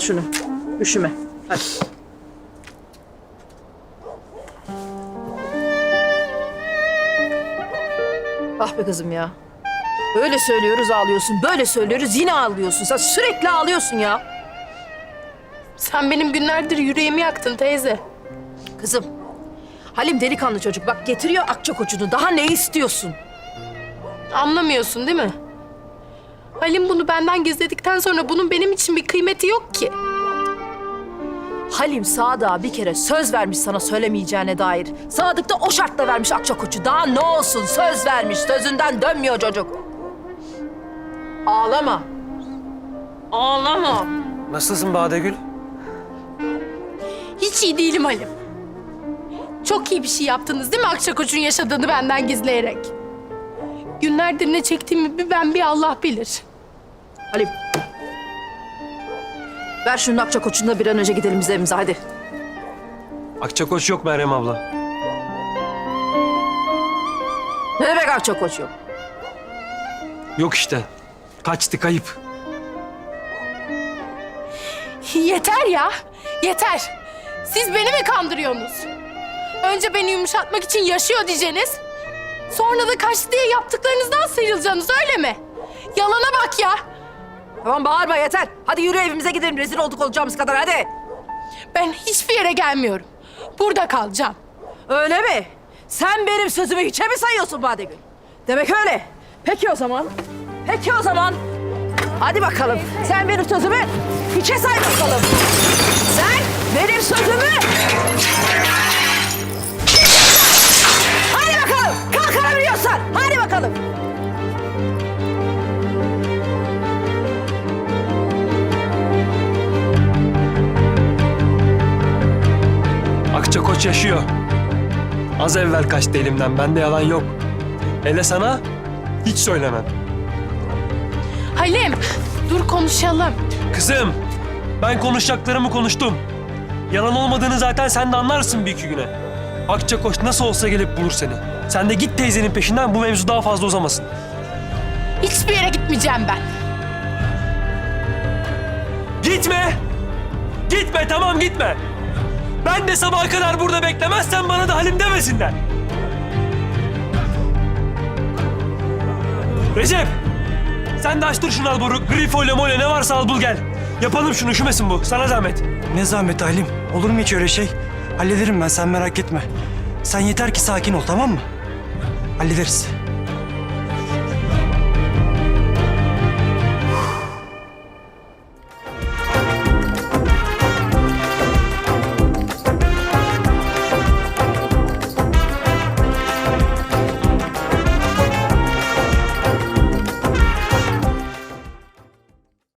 şunu. Üşüme. Hadi. Ah be kızım ya. Böyle söylüyoruz ağlıyorsun. Böyle söylüyoruz yine ağlıyorsun. Sen sürekli ağlıyorsun ya. Sen benim günlerdir yüreğimi yaktın teyze. Kızım. Halim delikanlı çocuk. Bak getiriyor akça koçunu. Daha ne istiyorsun? Anlamıyorsun değil mi? Halim bunu benden gizledikten sonra bunun benim için bir kıymeti yok ki. Halim Sadık'a bir kere söz vermiş sana söylemeyeceğine dair. Sadık da o şartla vermiş akça koçu. Daha ne olsun söz vermiş. Sözünden dönmüyor çocuk. Ağlama. Ağlama. Nasılsın Badegül? Hiç iyi değilim Halim. Çok iyi bir şey yaptınız değil mi Akçakoç'un yaşadığını benden gizleyerek? Günlerdir ne çektiğimi bir ben bir Allah bilir. Halim. Ver şunun akça koçunu da bir an önce gidelim biz evimize hadi. Akçakoç yok Meryem abla. Ne demek akça koç yok? Yok işte. Kaçtı kayıp. Yeter ya, yeter. Siz beni mi kandırıyorsunuz? Önce beni yumuşatmak için yaşıyor diyeceğiniz. Sonra da kaçtı diye yaptıklarınızdan sıyrılacaksınız öyle mi? Yalana bak ya. Tamam bağırma yeter. Hadi yürü evimize gidelim. Rezil olduk olacağımız kadar hadi. Ben hiçbir yere gelmiyorum. Burada kalacağım. Öyle mi? Sen benim sözümü hiçe mi sayıyorsun Badegül? Demek öyle. Peki o zaman. Peki o zaman. Hadi bakalım. Sen benim sözümü hiçe say bakalım. Sen benim sözümü... Akçakoç yaşıyor. Az evvel kaçtı elimden. Bende yalan yok. Hele sana hiç söylemem. Halim, dur konuşalım. Kızım, ben konuşacaklarımı konuştum. Yalan olmadığını zaten sen de anlarsın bir iki güne. Akçakoç nasıl olsa gelip bulur seni. Sen de git teyzenin peşinden bu mevzu daha fazla uzamasın. Hiçbir yere gitmeyeceğim ben. Gitme! Gitme tamam gitme. Ben de sabaha kadar burada beklemezsen bana da halim demesinler. Recep! Sen de açtır şunu al boru. Grifoyla moyla ne varsa al bul gel. Yapalım şunu üşümesin bu. Sana zahmet. Ne zahmet Halim. Olur mu hiç öyle şey? Hallederim ben sen merak etme. Sen yeter ki sakin ol tamam mı? Hallederiz.